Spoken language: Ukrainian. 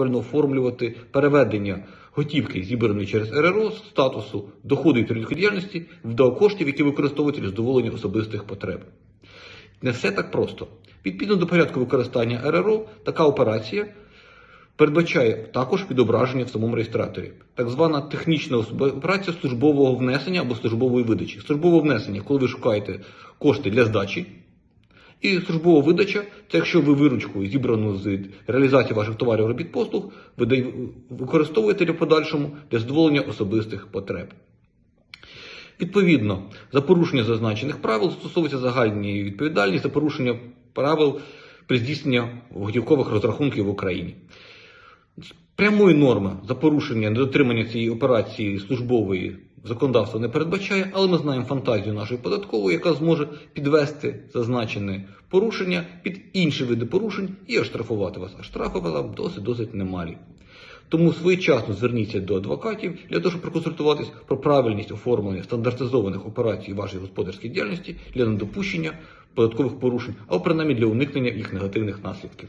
оформлювати переведення готівки, зібраної через РРО статусу доходу і діяльності до коштів, які використовуються для задоволення особистих потреб. Не все так просто. Відповідно до порядку використання РРО, така операція передбачає також відображення в самому реєстраторі. Так звана технічна операція службового внесення або службової видачі. Службове внесення, коли ви шукаєте кошти для здачі. І службова видача це якщо ви виручку, зібрану з реалізації ваших товарів робіт послуг, видай- використовуєте для подальшому для задоволення особистих потреб. Відповідно, за порушення зазначених правил застосовується загальні відповідальність за порушення правил при здійсненні готівкових розрахунків в Україні. Прямої норми за порушення недотримання цієї операції службової законодавство не передбачає, але ми знаємо фантазію нашої податкової, яка зможе підвести зазначене порушення під інші види порушень і оштрафувати вас. А штрафи вам досить досить немалі. Тому своєчасно зверніться до адвокатів для того, щоб проконсультуватись про правильність оформлення стандартизованих операцій вашої господарської діяльності для недопущення податкових порушень, або принаймні для уникнення їх негативних наслідків.